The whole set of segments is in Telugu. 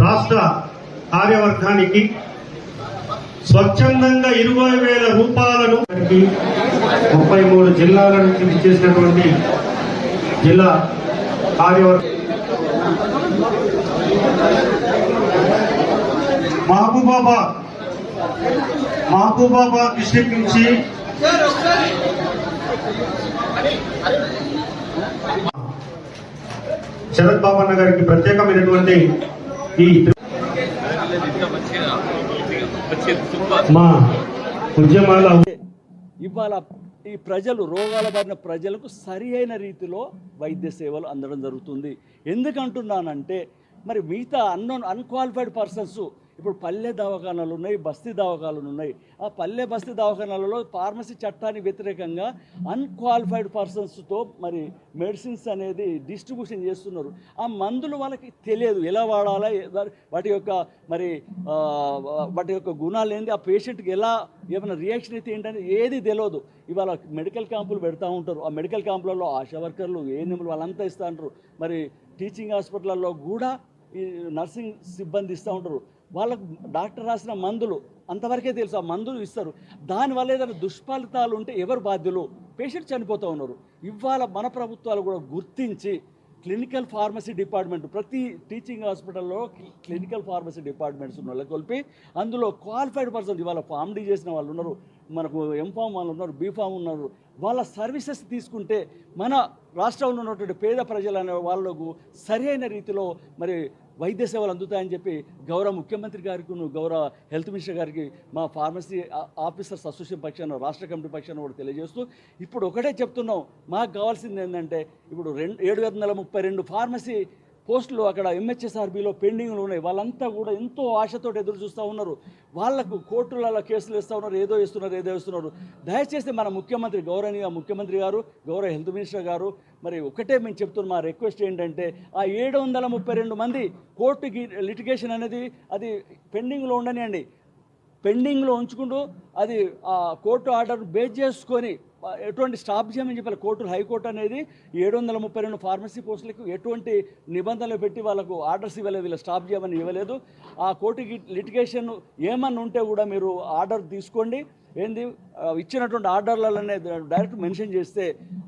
రాష్ట్ర కార్యవర్గానికి స్వచ్ఛందంగా ఇరవై వేల రూపాయలను ముప్పై మూడు జిల్లాల నుంచి ఇచ్చేసినటువంటి జిల్లా కార్యవర్గ మహబూబాబాద్ మహబూబాబాద్ డిస్టిక్ నుంచి శరత్ బాబన్న గారికి ప్రత్యేకమైనటువంటి ఈ మా ఉద్యమాల ఇవాళ ఈ ప్రజలు రోగాల బారిన ప్రజలకు సరి అయిన రీతిలో వైద్య సేవలు అందడం జరుగుతుంది. ఎందుకంటున్నానంటే మరి మిగతా అన్నోన్ అన్క్వాలిఫైడ్ పర్సన్స్ ఇప్పుడు పల్లె దవాఖానాలు ఉన్నాయి బస్తీ దవాఖానాలు ఉన్నాయి. ఆ పల్లె బస్తీ దవాఖానాలలో ఫార్మసీ చట్టానికి వ్యతిరేకంగా అన్క్వాలిఫైడ్ పర్సన్స్తో మరి మెడిసిన్స్ అనేది డిస్ట్రిబ్యూషన్ చేస్తున్నారు. ఆ మందులు వాళ్ళకి తెలియదు ఎలా వాడాలా వాటి యొక్క మరి వాటి యొక్క గుణాలు ఏంటి ఆ పేషెంట్కి ఎలా ఏమైనా రియాక్షన్ అయితే ఏంటని ఏది తెలియదు. ఇవాళ మెడికల్ క్యాంపులు పెడతా ఉంటారు. ఆ మెడికల్ క్యాంపులలో ఆశా వర్కర్లు ఏఎన్ఎంలు వాళ్ళంతా ఇస్తూ ఉంటారు. మరి టీచింగ్ హాస్పిటల్లో కూడా ఈ నర్సింగ్ సిబ్బంది ఇస్తూ ఉంటారు. వాళ్ళకు డాక్టర్ రాసిన మందులు అంతవరకే తెలుసు ఆ మందులు ఇస్తారు. దానివల్ల ఏదైనా దుష్ఫలితాలు ఉంటే ఎవరు బాధ్యులు? పేషెంట్ చనిపోతూ ఉన్నారు. ఇవాళ మన ప్రభుత్వాలు కూడా గుర్తించి క్లినికల్ ఫార్మసీ డిపార్ట్మెంట్ ప్రతి టీచింగ్ హాస్పిటల్లో క్లినికల్ ఫార్మసీ డిపార్ట్మెంట్స్ ఉన్న కొలిపి అందులో క్వాలిఫైడ్ పర్సన్ ఇవాళ ఫామ్ డీ చేసిన వాళ్ళు ఉన్నారు. మనకు ఎంఫామ్ వాళ్ళు ఉన్నారు బీఫామ్ ఉన్నారు వాళ్ళ సర్వీసెస్ తీసుకుంటే మన రాష్ట్రంలో ఉన్నటువంటి పేద ప్రజలు అనే వాళ్ళకు సరైన రీతిలో మరి వైద్య సేవలు అందుతాయని చెప్పి గౌరవ ముఖ్యమంత్రి గారికి గౌరవ హెల్త్ మినిస్టర్ గారికి మా ఫార్మసీ ఆ- ఆఫీసర్స్ అసోసియేషన్ పక్షాన రాష్ట్ర కమిటీ పక్షాన కూడా తెలియజేస్తూ ఇప్పుడు ఒకటే చెప్తున్నాం మాకు కావాల్సింది ఏంటంటే ఇప్పుడు రెండు ఏడు వందల ముప్పై రెండు ఫార్మసీ పోస్టులు అక్కడ ఎంహెచ్ఎస్ఆర్బిలో పెండింగ్లు ఉన్నాయి. వాళ్ళంతా కూడా ఎంతో ఆశతో ఎదురు చూస్తూ ఉన్నారు. వాళ్ళకు కోర్టులలో కేసులు ఇస్తూ ఉన్నారు ఏదో ఇస్తున్నారు ఏదో ఇస్తున్నారు దయచేసి మన ముఖ్యమంత్రి గౌరవనీయ ముఖ్యమంత్రి గారు గౌరవ హెల్త్ మినిస్టర్ గారు మరి ఒకటే మేము చెప్తున్న మా రిక్వెస్ట్ ఏంటంటే ఆ ఏడు వందల ముప్పై రెండు మంది కోర్టుకి లిటిగేషన్ అనేది అది పెండింగ్లో ఉండనియండి. పెండింగ్లో ఉంచుకుంటూ అది ఆ కోర్టు ఆర్డర్ బేస్ చేసుకొని ఎటువంటి స్టాప్ చేయమని చెప్పాలి. కోర్టులు హైకోర్టు అనేది ఏడు వందల ముప్పై రెండు ఫార్మసీ పోస్టులకు ఎటువంటి నిబంధనలు పెట్టి వాళ్ళకు ఆర్డర్స్ ఇవ్వలేదు. వీళ్ళు స్టాప్ చేయమని ఇవ్వలేదు. ఆ కోర్టుకి లిటిగేషన్ ఏమన్నా ఉంటే కూడా మీరు ఆర్డర్ తీసుకోండి. ఏంది? ఇచ్చినటువంటి ఆర్డర్లలోనే డైరెక్ట్ మెన్షన్ చేస్తే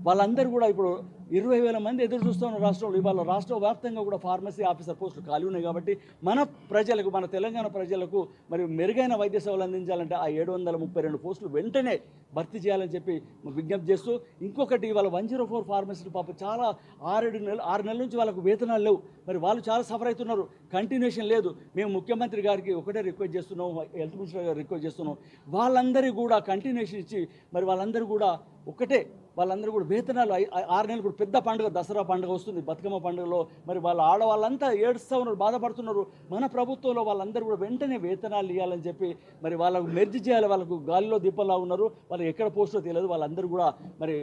వాళ్ళందరూ కూడా ఇప్పుడు ఇరవై వేల మంది ఎదురు చూస్తున్న రాష్ట్రంలో ఇవాళ రాష్ట్ర వ్యాప్తంగా కూడా ఫార్మసీ ఆఫీసర్ పోస్టులు ఖాళీ ఉన్నాయి కాబట్టి మన ప్రజలకు మన తెలంగాణ ప్రజలకు మరి మెరుగైన వైద్య సేవలు అందించాలంటే ఆ ఏడు వందల ముప్పై రెండు పోస్టులు వెంటనే భర్తీ చేయాలని చెప్పి విజ్ఞప్తి చేస్తూ ఇంకొకటి ఇవాళ వన్ జీరో ఫోర్ ఫార్మసీలు పాప చాలా ఆరేడు నెలలు ఆరు నెలల నుంచి వాళ్ళకు వేతనాలు లేవు. మరి వాళ్ళు చాలా సఫర్ అవుతున్నారు. కంటిన్యూషన్ లేదు. మేము ముఖ్యమంత్రి గారికి ఒకటే రిక్వెస్ట్ చేస్తున్నాం హెల్త్ మినిస్టర్ గారు రిక్వెస్ట్ చేస్తున్నాం. వాళ్ళందరికీ కూడా కంటిన్యూషన్ ఇచ్చి మరి వాళ్ళందరూ కూడా ఒకటే వాళ్ళందరూ కూడా వేతనాలు ఆరు నెలలు కూడా పెద్ద పండుగ దసరా పండుగ వస్తుంది బతుకమ్మ పండుగలో. మరి వాళ్ళ ఆడవాళ్ళంతా ఏడుస్తూ ఉన్నారు బాధపడుతున్నారు. మన ప్రభుత్వంలో వాళ్ళందరూ కూడా వెంటనే వేతనాలు ఇవ్వాలని చెప్పి మరి వాళ్ళకు మెర్జి చేయాలి వాళ్ళకు గాలిలో దీపంలా ఉన్నారు. వాళ్ళకి ఎక్కడ పోస్టో తెలియదు వాళ్ళందరూ కూడా మరి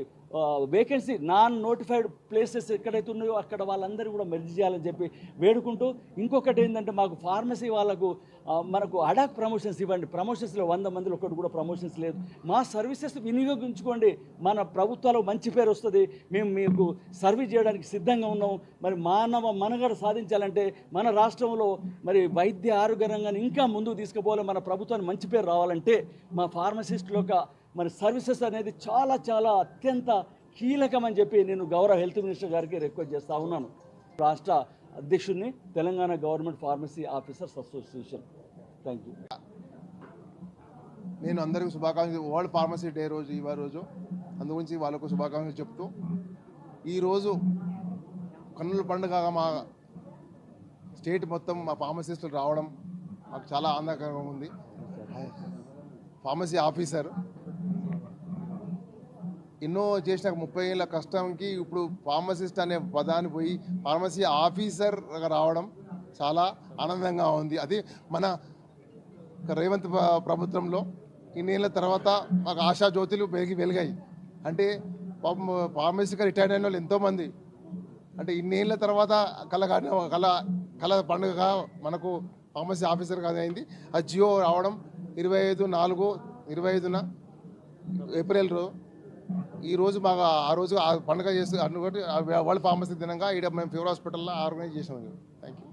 వేకెన్సీ నాన్ నోటిఫైడ్ ప్లేసెస్ ఎక్కడైతే ఉన్నాయో అక్కడ వాళ్ళందరూ కూడా మెర్జ్ చేయాలని చెప్పి వేడుకుంటూ ఇంకొకటి ఏంటంటే మాకు ఫార్మసీ వాళ్ళకు మనకు అడాక్ ప్రమోషన్స్ ఇవ్వండి. ప్రమోషన్స్లో వంద మందిలో ఒకటి కూడా ప్రమోషన్స్ లేదు. మా సర్వీసెస్ వినియోగించుకోండి. మన ప్రభుత్వాలు మంచి పేరు వస్తుంది. మేము మీకు సర్వీస్ చేయడానికి సిద్ధంగా ఉన్నాం మరి మానవ మనగడ సాధించాలంటే మన రాష్ట్రంలో మరి వైద్య ఆరోగ్య రంగాన్ని ఇంకా ముందుకు తీసుకుపోవాలి. మన ప్రభుత్వానికి మంచి పేరు రావాలంటే మా ఫార్మసిస్టుల యొక్క మరి సర్వీసెస్ అనేది చాలా చాలా అత్యంత కీలకమని చెప్పి నేను గౌరవ హెల్త్ మినిస్టర్ గారికి రిక్వెస్ట్ చేస్తా ఉన్నాను. రాష్ట్ర అధ్యక్షుడిని Telangana government pharmacy officers association. Thank you నేను అందరికీ శుభాకాంక్షలు. వరల్డ్ ఫార్మసీ డే రోజు ఇవాళ రోజు. అందు గురించి వాళ్ళకు శుభాకాంక్షలు చెప్తూ ఈరోజు కన్నుల పండుగగా మా స్టేట్ మొత్తం మా ఫార్మసిస్టులు రావడం మాకు చాలా ఆనందకరంగా ఉంది. ఫార్మసీ ఆఫీసర్ ఎన్నో చేసిన ముప్పై ఏళ్ళ కష్టంకి ఇప్పుడు ఫార్మసిస్ట్ అనే పదాన్ని పోయి ఫార్మసీ ఆఫీసర్ రావడం చాలా ఆనందంగా ఉంది. అది మన రేవంత్ ప్రభుత్వంలో ఇన్నేళ్ళ తర్వాత మాకు ఆశా జ్యోతులు వెలిగి వెలిగాయి. అంటే పాపం ఫార్మసీగా రిటైర్డ్ అయిన వాళ్ళు ఎంతోమంది. అంటే ఇన్నేళ్ళ తర్వాత కళ కాని కళ కళ పండుగ మనకు ఫార్మసీ ఆఫీసర్ కాదు అయింది. ఆ జియో రావడం ఇరవై ఐదు నాలుగు ఇరవై ఐదున ఏప్రిల్ రోజు ఈ రోజు మాకు ఆ రోజు ఆ పండుగ చేస్తే అనుకుంటే వరల్డ్ ఫార్మసీ దినంగా ఇక్కడ మేము ఫీవర్ హాస్పిటల్లో ఆర్గనైజ్ చేసాం థ్యాంక్ యూ